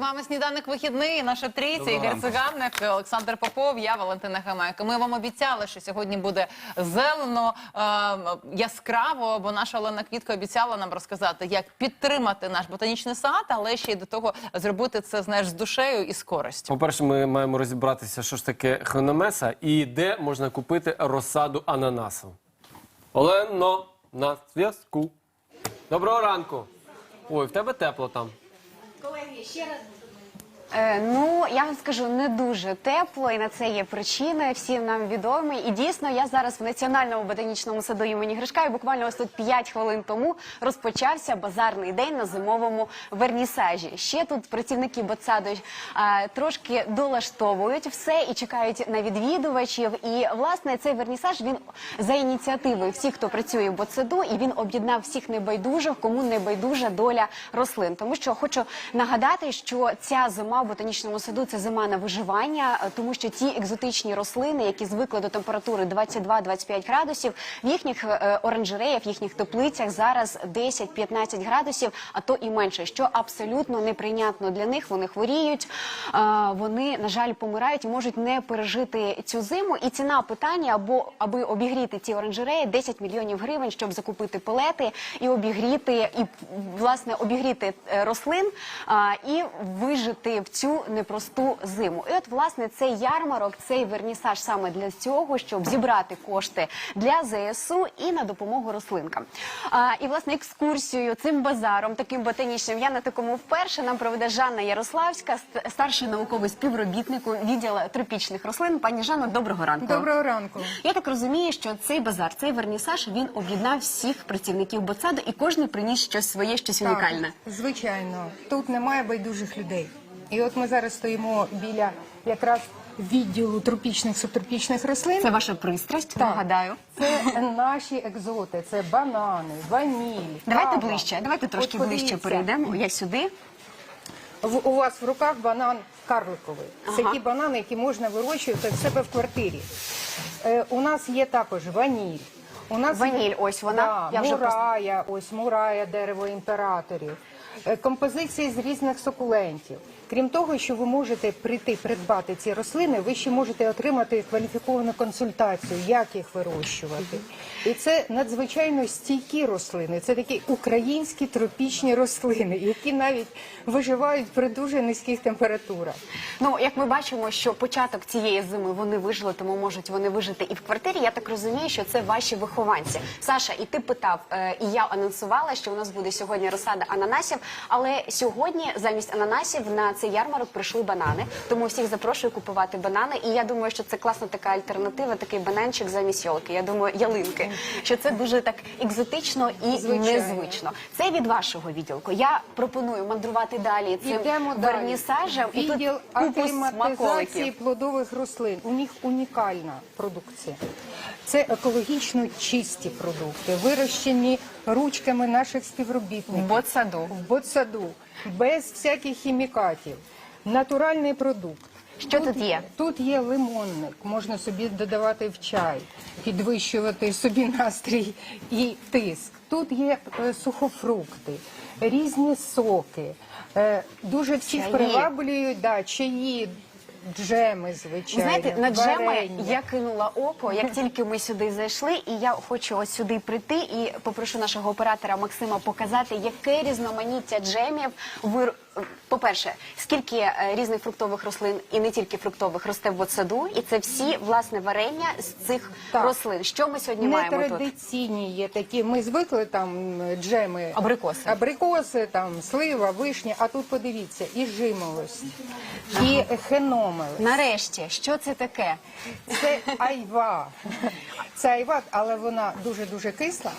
Вами сніданок вихідний. Наша трійця Ігор. Циганник, Олександр Попов, я Валентина Хамайко. Ми вам обіцяли, що сьогодні буде зелено е, яскраво, бо наша Олена Квітка обіцяла нам розказати, як підтримати наш ботанічний сад, але ще й до того зробити це знаєш з душею і з користю. По-перше, ми маємо розібратися, що ж таке хрономеса і де можна купити розсаду ананасу. Олено, на зв'язку. Доброго ранку. Ой, в тебе тепло там ще раз. Е, ну я вам скажу не дуже тепло, і на це є причини. Всім нам відомі. І дійсно, я зараз в національному ботанічному саду імені Гришка. І буквально ось тут 5 хвилин тому розпочався базарний день на зимовому вернісажі. Ще тут працівники ботсаду трошки долаштовують все і чекають на відвідувачів. І власне цей вернісаж він за ініціативою всіх, хто працює в ботсаду, і він об'єднав всіх небайдужих, кому не байдужа доля рослин. Тому що хочу нагадати, що ця зима в ботанічному саду це зима на виживання, е, тому що ті екзотичні рослини, які звикли до температури 22-25 градусів, в їхніх е, оранжереях, в їхніх теплицях зараз 10-15 градусів, а то і менше, що абсолютно неприйнятно для них. Вони хворіють, е, вони на жаль помирають і можуть не пережити цю зиму. І ціна питання або аби обігріти ці оранжереї 10 мільйонів гривень, щоб закупити пелети і обігріти, і власне обігріти рослин і вижити в цю непросту зиму. І от власне цей ярмарок, цей вернісаж саме для цього, щоб зібрати кошти для ЗСУ і на допомогу рослинкам. А, і власне екскурсію цим базаром, таким ботанічним, я на такому вперше нам проведе Жанна Ярославська, старший науковий співробітник відділу тропічних рослин. Пані Жанно, доброго ранку. Доброго ранку. Я так розумію, що цей базар, цей вернісаж, він об'єднав всіх працівників ботсаду, і кожен приніс щось своє, щось унікальне. Так, звичайно, тут немає байдужих людей. І от ми зараз стоїмо біля якраз відділу тропічних субтропічних рослин. Це ваша пристрасть, Так. нагадаю. Це наші екзоти, це банани, ваніль. Давайте кава. ближче, давайте трошки От ближче перейдемо. Я сюди. В, у вас в руках банан карликовий. Це Ага. ті банани, які можна вирощувати в себе в квартирі. Е, у нас є також ваніль. У нас Ваніль, є- ось вона. Да, Я вже мурая, ось мурая, дерево імператорів. Е, Композиції з різних сукулентів. Крім того, що ви можете прийти придбати ці рослини, ви ще можете отримати кваліфіковану консультацію, як їх вирощувати. І це надзвичайно стійкі рослини. Це такі українські тропічні рослини, які навіть виживають при дуже низьких температурах. Ну, як ми бачимо, що початок цієї зими вони вижили, тому можуть вони вижити і в квартирі. Я так розумію, що це ваші вихованці. Саша, і ти питав, е, і я анонсувала, що у нас буде сьогодні розсада ананасів. Але сьогодні замість ананасів на цей ярмарок прийшли банани. Тому всіх запрошую купувати банани. І я думаю, що це класна така альтернатива, такий бананчик замість йолки. Я думаю, ялинки. Що це дуже так екзотично і Звичайно. незвично. Це від вашого відділку. Я пропоную мандрувати далі цим Йдемо далі. вернісажем. І тут Відділ купу акліматизації смаколиків. плодових рослин. У них унікальна продукція. Це екологічно чисті продукти, вирощені ручками наших В співробітників ботсаду. в ботсаду, без всяких хімікатів. Натуральний продукт. Що тут є? Тут є лимонник, можна собі додавати в чай, підвищувати собі настрій і тиск. Тут є е, сухофрукти, різні соки. Е, дуже всіх Чаї. приваблюють да, чаї, джеми, звичайно. Знаєте, на джеми варення. я кинула око, як тільки ми сюди зайшли, і я хочу ось сюди прийти і попрошу нашого оператора Максима показати, яке різноманіття джемів ви. По-перше, скільки е, різних фруктових рослин і не тільки фруктових росте в ботсаду, і це всі власне варення з цих Так. рослин. Що ми сьогодні маємо тут? Нетрадиційні є такі. Ми звикли там джеми. Абрикоси. Абрикоси, там, слива, вишня, а тут подивіться, і жимолость, і хеномель. Нарешті, що це таке? Це айва. Це айва, але вона дуже-дуже кисла,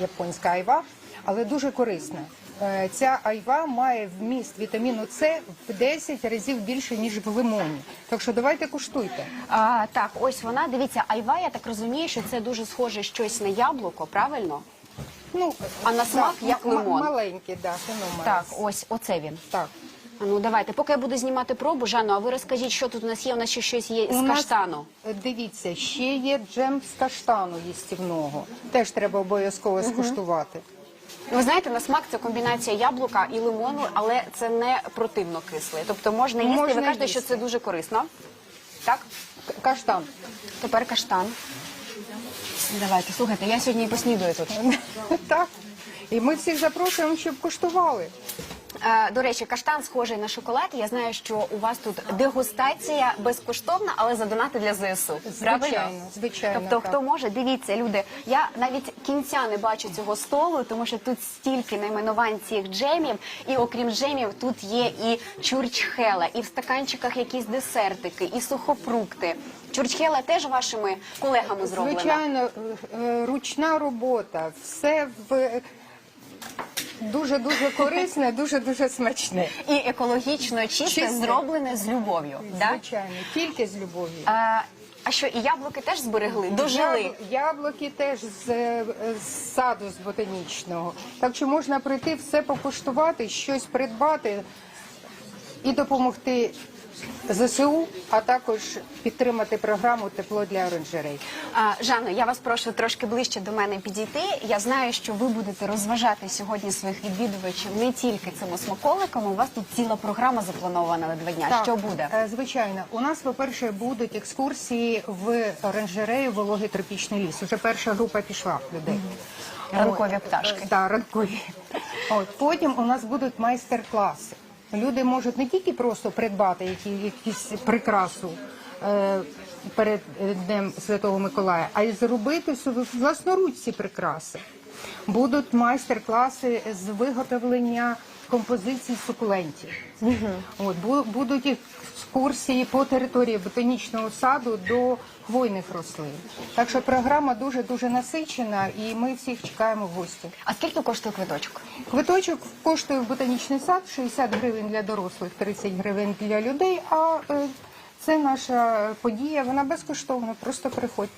японська айва, але дуже корисна. Е, Ця айва має вміст вітаміну С в 10 разів більше, ніж в лимоні. Так що давайте куштуйте. А, так, ось вона. Дивіться, айва, я так розумію, що це дуже схоже щось на яблуко, правильно? Ну, А на смак так, як лимон. Маленький, да, феномен. Так, ось оце він. Так. Ну давайте, поки я буду знімати пробу, Жанну, а ви розкажіть, що тут у нас є? У нас ще щось є з нас, каштану. е, Дивіться, ще є джем з каштану їстівного. Теж треба обов'язково скуштувати. Ви знаєте, на смак це комбінація яблука і лимону, але це не противно кисле. Тобто можна їсти. Можна ви кажете, їсти. що це дуже корисно. Так? Каштан. Тепер каштан. Давайте, слухайте, я сьогодні і поснідую тут. Так. І ми всіх запрошуємо, щоб куштували. Е, До речі, каштан схожий на шоколад. Я знаю, що у вас тут дегустація безкоштовна, але за донати для ЗСУ. Правильно? Звичайно, звичайно, Тобто, так. хто може, дивіться, люди. Я навіть кінця не бачу цього столу, тому що тут стільки найменувань цих джемів. І окрім джемів, тут є і чурчхела, і в стаканчиках якісь десертики, і сухофрукти. Чурчхела теж вашими колегами зроблена. Звичайно, е, е, ручна робота, все в дуже дуже корисне, дуже дуже смачне. І екологічно чисте, Чисте. зроблене з любов'ю. Да? Звичайно, тільки з любов'ю. А, а що, і яблуки теж зберегли? Дожили? Яб- Яблуки теж з, е, з саду з ботанічного. Так що можна прийти, все покуштувати, щось придбати і допомогти ЗСУ, а також підтримати програму Тепло для оранжерей. А, я вас прошу трошки ближче до мене підійти. Я знаю, що ви будете розважати сьогодні своїх відвідувачів не тільки цими смаколиками. У вас тут ціла програма запланована на два дня. Що буде? е, Звичайно, у нас, по-перше, будуть екскурсії в оранжерею вологий тропічний ліс. Уже перша група пішла людей. Ранкові пташки. е, Так, ранкові. От, потім у нас будуть майстер-класи. Люди можуть не тільки просто придбати які, якісь прикрасу е, перед е, Днем Святого Миколая, а й зробити власноруч ці прикраси. Будуть майстер-класи з виготовлення композицій сукулентів. От, бу- будуть екскурсії по території ботанічного саду до хвойних рослин. Так що програма дуже-дуже насичена і ми всіх чекаємо в гості. А скільки коштує квиточок? Квиточок коштує в ботанічний сад 60 гривень для дорослих, 30 гривень для людей. А е, це наша подія, вона безкоштовна. Просто приходьте.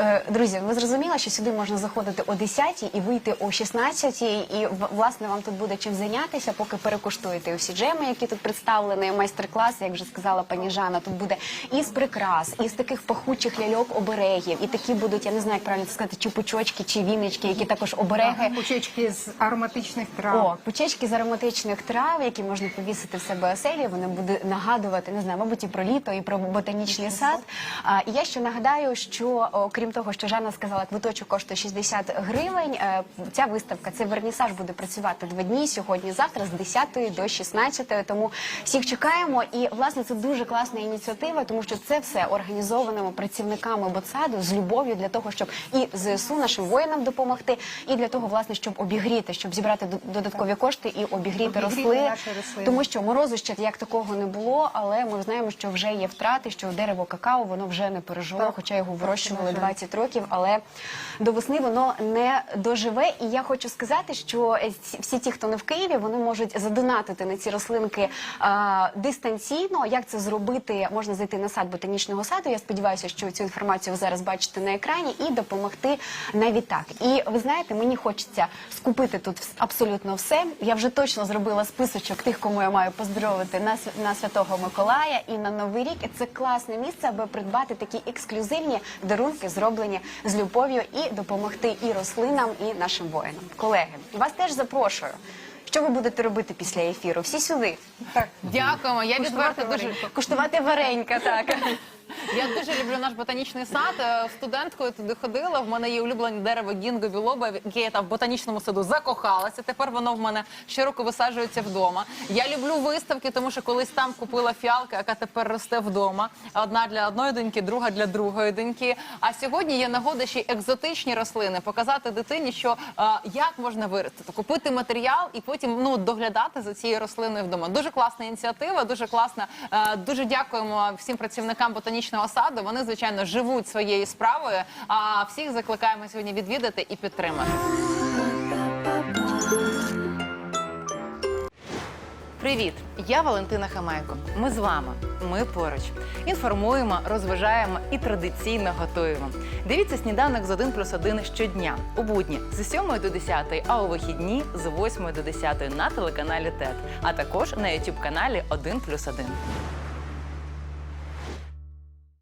Е, Друзі, ви зрозуміли, що сюди можна заходити о 10 і вийти о 16 і власне вам тут буде чим зайнятися, поки перекуштуєте усі джеми, які тут представлені, майстер-клас, як вже сказала пані Жанна. Тут буде і з прикрас, і з таких пахучих ляльок оберегів, і такі будуть, я не знаю, як правильно це сказати, чупучочки чи віночки, які також обереги. Пучечки з ароматичних трав. О, пучечки з ароматичних трав, які можна повісити в себе оселі. Вони будуть нагадувати, не знаю, мабуть, і про літо, і про ботанічний сад. А, і я ще нагадаю, що окрім того, що Жанна сказала, квиточок коштує 60 гривень. е, Ця виставка, цей вернісаж буде працювати два дні сьогодні, завтра з 10 до 16. Тому всіх чекаємо. І власне це дуже класна ініціатива, тому що це все організованими працівниками ботсаду з любов'ю для того, щоб і ЗСУ нашим воїнам допомогти, і для того, власне, щоб обігріти, щоб зібрати додаткові кошти і обігріти, Обігріти рослини. Тому що морозу ще як такого не було, але ми знаємо, що вже є втрати, що дерево какао воно вже не пережило, хоча його вирощували жаль. 20 років, але до весни воно не доживе. І я хочу сказати, що всі ті, хто не в Києві, вони можуть задонатити на ці рослинки а, дистанційно. Як це зробити? Можна зайти на сайт ботанічного саду. Я сподіваюся, що цю інформацію ви зараз бачите на екрані, і допомогти навіть так. І ви знаєте, мені хочеться скупити тут абсолютно все. Я вже точно зробила списочок тих, кому я маю поздоровити на, на Святого Миколая і на Новий рік. Це класне місце, аби придбати такі ексклюзивні дарунки, зроблені з любов'ю, і допомогти і рослинам, і нашим воїнам. Колеги, вас теж запрошую. Що ви будете робити після ефіру? Всі сюди. Так. Дякуємо. Я відверто дуже Куштувати варенька, так. Я дуже люблю наш ботанічний сад. Е, Студенткою туди ходила. В мене є улюблене дерево гінго білоба, яке я там в ботанічному саду закохалася. Тепер воно в мене щороку висаджується вдома. Я люблю виставки, тому що колись там купила фіалка, яка тепер росте вдома. Одна для одної доньки, друга для другої доньки. А сьогодні є нагода ще екзотичні рослини показати дитині, що е, як можна виростити, купити матеріал і потім ну доглядати за цією рослиною вдома. Дуже класна ініціатива, дуже класна. Е, дуже дякуємо всім працівникам ботанічного саду. Вони звичайно живуть своєю справою. А всіх закликаємо сьогодні відвідати і підтримати. Привіт! Я Валентина Хамайко. Ми з вами. Ми поруч. Інформуємо, розважаємо і традиційно готуємо. Дивіться сніданок з 1 плюс 1 щодня у будні з 7 до 10, а у вихідні з 8 до 10 на телеканалі ТЕТ, а також на YouTube каналі 1 плюс 1.